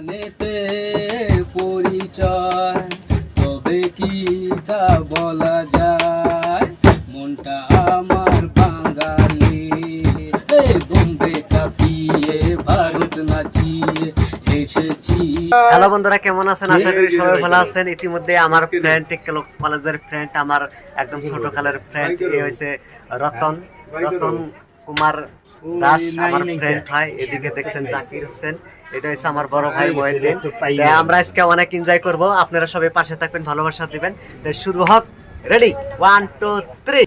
গানেতে পরিচয় তবে কি তা বলা যায়? মনটা আমার বাঙালি। বোম্বে কাঁপিয়ে ভারত নাচিয়ে এসেছি হ্যালো বন্ধুরা কেমন আছেন? আশা করি সবাই ভালো আছেন। ইতিমধ্যে আমার ফ্রেন্ড কলেজের ফ্রেন্ড আমার একদম ছোট কালের ফ্রেন্ড এ হয়েছে রতন। রতন কুমার দাস আমার ফ্রেন্ড হয় এদিকে দেখছেন জাকির হোসেন। এটা হচ্ছে আমার বড় ভাই মহিউদ্দিন তাই আমরা আজকে অনেক এনজয় করব। আপনারা সবাই পাশে থাকবেন ভালোবাসা দিবেন। তাই শুরু হোক। রেডি ওয়ান টু থ্রি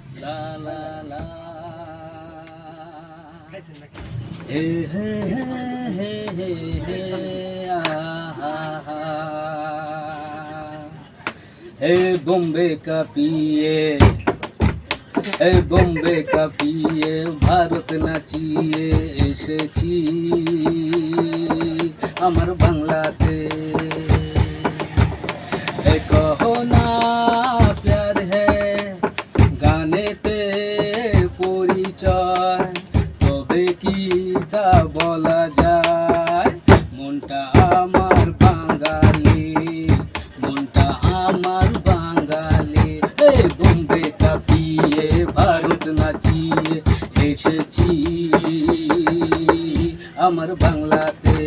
হে বোম্বে কাঁপিয়ে হে বোম্বে কাঁপিয়ে, ভারত নাচিয়ে এসেছি। আমার বাংলাতে। কহো না, প্যার গানেতে পরিচয়। তবে কি তা বলা যায়? মনটা আমার বাঙালি, মনটা আমার আমার বাংলাতে।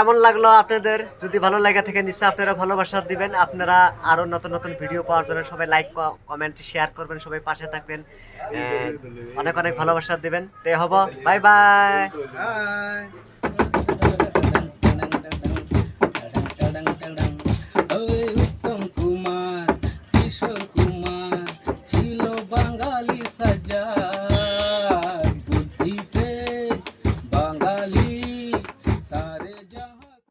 কেমন লাগল আপনাদের? যদি ভালো লাগে থেকে, নিশ্চয় আপনারা ভালোবাসা দিবেন। আপনারা আরও নতুন নতুন ভিডিও পাওয়ার জন্য সবাই লাইক কমেন্ট শেয়ার করবেন, সবাই পাশে থাকবেন। অনেক অনেক ভালোবাসা দিবেন। তে হব। Bye bye.